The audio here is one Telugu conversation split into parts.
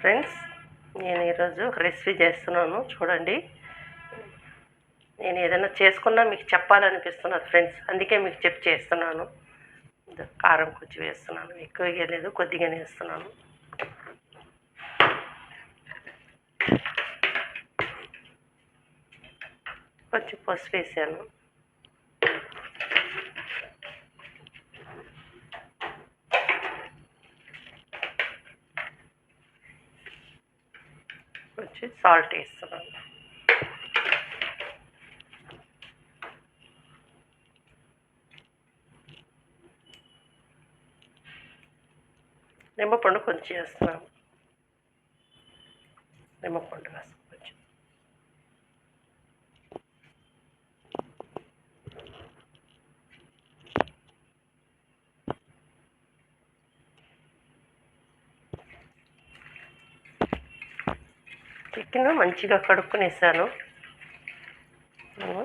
ఫ్రెండ్స్ నేను ఈరోజు రెసిపీ చేస్తున్నాను చూడండి. నేను ఏదైనా చేసుకున్నా మీకు చెప్పాలనిపిస్తున్నది ఫ్రెండ్స్ అందుకే మీకు చెప్పి చేస్తున్నాను. కారం కొంచెం వేస్తున్నాను ఎక్కువ వేయలేదు కొద్దిగానే వేస్తున్నాను. కొంచెం పసుపు వేసాను. వచ్చి సాల్ట్ వేస్తున్నాను. నిమ్మపండు కొంచెం వేస్తున్నాను. నిమ్మపండు వేస్తాం కొంచెం చికెన్ మంచిగా కడుక్కునేసాను. నేను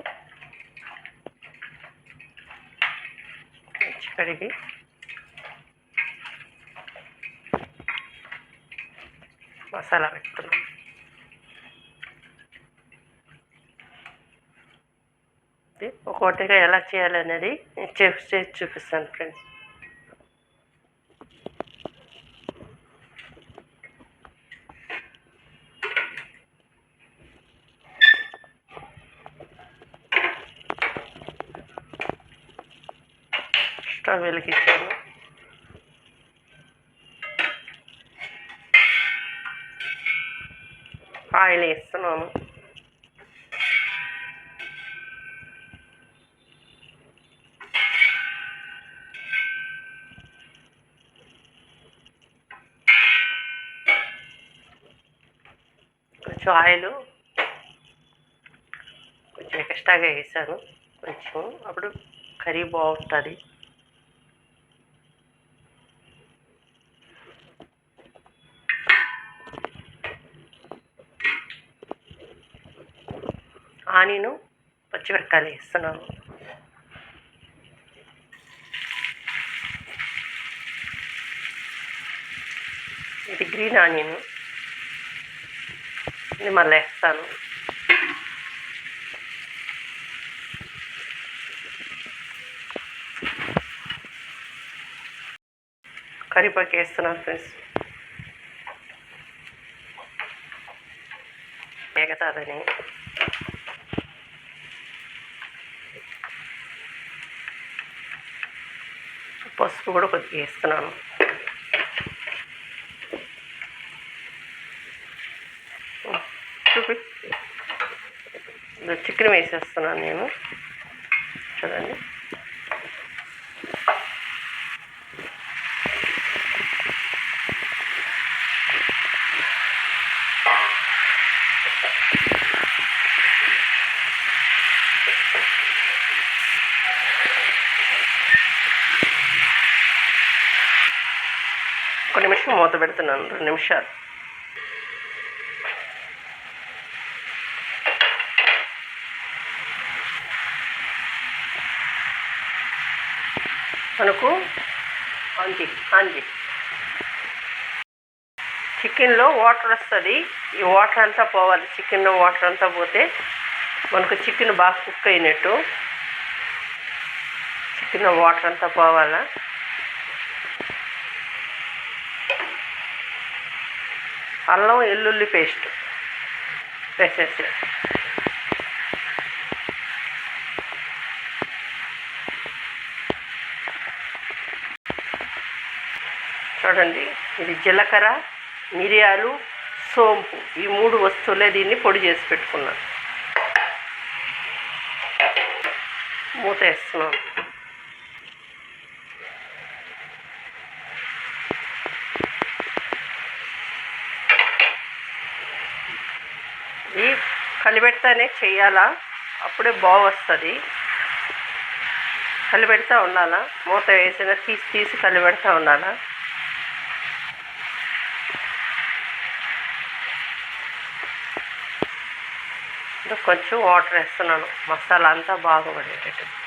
మంచి కడిగి. మసాలా పెట్టుకున్నాను. ఒక్కొక్కటిగా ఎలా చేయాలనేది నేను చేసి చూపిస్తాను ఫ్రెండ్స్. స్టవ్ వెలిగించాను ఆయిల్ వేస్తున్నాను కొంచెం ఆయిల్ కొంచెం ఎక్స్ట్రాగా వేసాను కొంచెం అప్పుడు కర్రీ బాగుంటుంది ఆనియను పచ్చిమిరపకాయలు వేస్తున్నాను. ఇది గ్రీన్ ఆనియన్. ఇది మళ్ళీ వేస్తాను. కరివేపాకు వేస్తున్నాను ఫ్రెండ్స్. ఎగతాదని పసుపు కూడా కొద్దిగా వేస్తున్నాను చూపి చికెన్ వేసేస్తున్నాను నేను. చూడండి. ఒక నిమిషం మూత పెడుతున్నాను రెండు నిమిషాలు. మనకు అంజి అంజి చికెన్లో వాటర్ వస్తుంది. ఈ వాటర్ అంతా పోవాలి. చికెన్లో వాటర్ అంతా పోతే మనకు చికెన్ బాగా కుక్ అయినట్టు. చికెన్ వాటర్ అంతా పోవాలా? అల్లం వెల్లుల్లి పేస్ట్. వేసేసి చూడండి ఇది జీలకర్ర మిరియాలు సోంపు. ఈ మూడు వస్తువులే దీన్ని పొడి చేసి పెట్టుకున్నాను. మూత వేస్తున్నాను ఇది కలిపెడతానే చేయాలా అప్పుడే బాగొస్తుంది కలిపెడతా ఉండాలా మూత వేసిన తీసి తీసి కలిపెడతా ఉండాలా కొంచెం వాటర్ వేస్తున్నాను. మసాలా అంతా బాగా పడేటట్టు.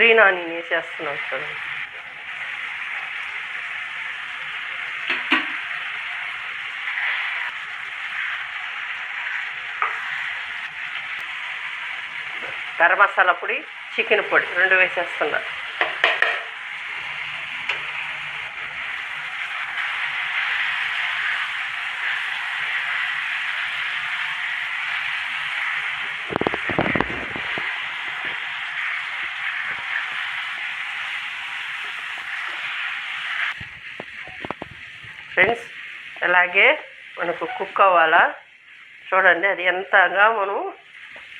శ్రీనాని ఆనియన్ చూడండి గరం మసాలా పొడి చికెన్ పొడి రెండు వేసేస్తున్నా ఫ్రెండ్స్ అలాగే మనకు కుక్ అవ్వాలా? చూడండి అది ఎంతగా మనం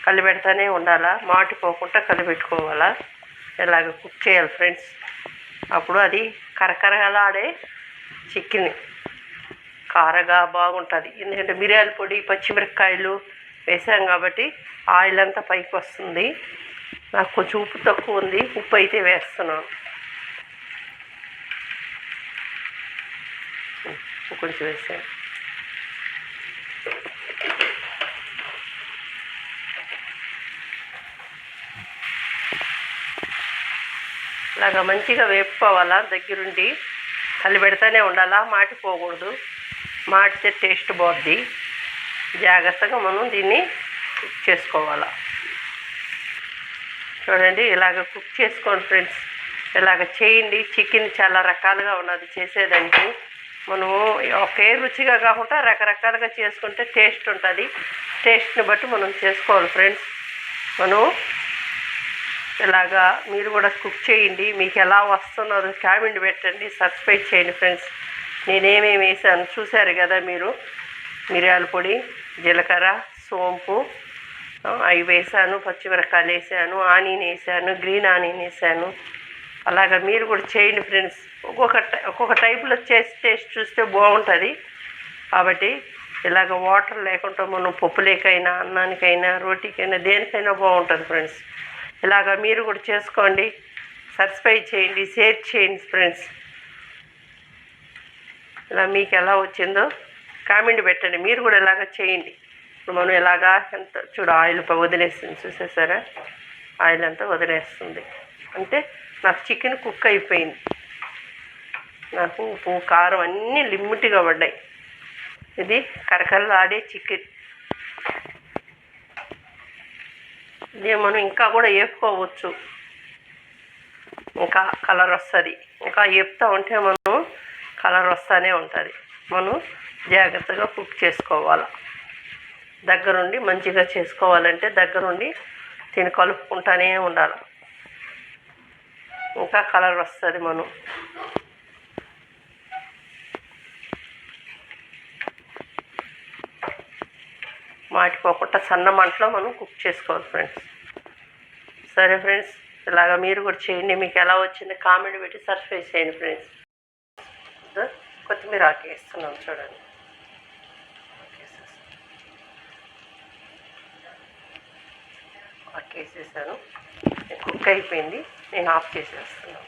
కలిపెడతానే ఉండాలా? మాటిపోకుండా కలిపెట్టుకోవాలా? ఇలాగ కుక్ చేయాలి ఫ్రెండ్స్? అప్పుడు అది కరకరలాడే చికెన్. కారగా బాగుంటుంది. ఎందుకంటే మిరియాల పొడి పచ్చిమిరపకాయలు వేసాం కాబట్టి ఆయిల్ అంతా పైకి వస్తుంది. నాకు కొంచెం ఉప్పు తక్కువ ఉంది. ఉప్పు అయితే వేస్తున్నాను. ఉప్పు కొంచెం ఇలాగా మంచిగా వేపుకోవాలా? దగ్గరుండి కలిపెడతానే ఉండాలా? మాటిపోకూడదు మాటితే టేస్ట్ బాగుంది. జాగ్రత్తగా మనం దీన్ని కుక్ చేసుకోవాలా. చూడండి ఇలాగ కుక్ చేసుకోండి ఫ్రెండ్స్. ఇలాగ చేయండి. చికెన్ చాలా రకాలుగా ఉన్నది. చేసేదానికి మనము ఒకే రుచిగా కాకుండా రకరకాలుగా చేసుకుంటే టేస్ట్ ఉంటుంది. టేస్ట్ని బట్టి మనం చేసుకోవాలి ఫ్రెండ్స్ మనం ఇలాగా మీరు కూడా కుక్ చేయండి. మీకు ఎలా వస్తున్నదో కామెంట్ పెట్టండి. సబ్స్క్రైబ్ చేయండి ఫ్రెండ్స్ నేనేమేమి వేసాను చూశారు కదా మీరు? మిరియాల పొడి జీలకర్ర సోంపు. అవి వేసాను. పచ్చిమిరపకాయలు వేసాను. ఆనియన్ వేసాను. గ్రీన్ ఆనియన్ వేసాను. అలాగా మీరు కూడా చేయండి ఫ్రెండ్స్ ఒక్కొక్క ఒక్కొక్క టైప్లో చేసి చేసి చూస్తే బాగుంటుంది. కాబట్టి ఇలాగ వాటర్ లేకుండా మనం పప్పులేకైనా అన్నానికైనా రోటీకైనా దేనికైనా బాగుంటుంది ఫ్రెండ్స్ ఇలాగ మీరు కూడా చేసుకోండి. సబ్స్క్రైబ్ చేయండి షేర్ చేయండి ఫ్రెండ్స్ ఇలా మీకు ఎలా వచ్చిందో కామెంట్ పెట్టండి. మీరు కూడా ఇలాగ చేయండి. ఇప్పుడు మనం ఇలాగా ఎంత చూడు ఆయిల్ వదిలేస్తుంది చూసేసారా? ఆయిల్ అంతా వదిలేస్తుంది. అంటే నాకు చికెన్ కుక్ అయిపోయింది. నాకు ఉప్పు కారం అన్నీ లిమిట్గా పడ్డాయి. ఇది కరకరలాడే చికెన్. ఇది మనం ఇంకా కూడా వేపుకోవచ్చు. ఇంకా కలర్ వస్తుంది. ఇంకా వేపుతూ ఉంటే మనం కలర్ వస్తూనే ఉంటుంది. మనం జాగ్రత్తగా కుక్ చేసుకోవాలి. దగ్గరుండి మంచిగా చేసుకోవాలంటే దగ్గరుండి దీన్ని కలుపుకుంటానే ఉండాలి. ఇంకా కలర్ వస్తుంది మనం. మాటిపోకుండా సన్న మంటలో మనం కుక్ చేసుకోవాలి ఫ్రెండ్స్ సరే ఫ్రెండ్స్ ఇలాగా మీరు కూడా చేయండి. మీకు ఎలా వచ్చింది కామెంట్ పెట్టి సబ్స్క్రైబ్ చేయండి ఫ్రెండ్స్ కొత్తిమీర ఆకేస్తున్నాం చూడండి. ఆకేసేసాను. కుక్ అయిపోయింది. నేను ఆఫ్ చేసేస్తున్నాను.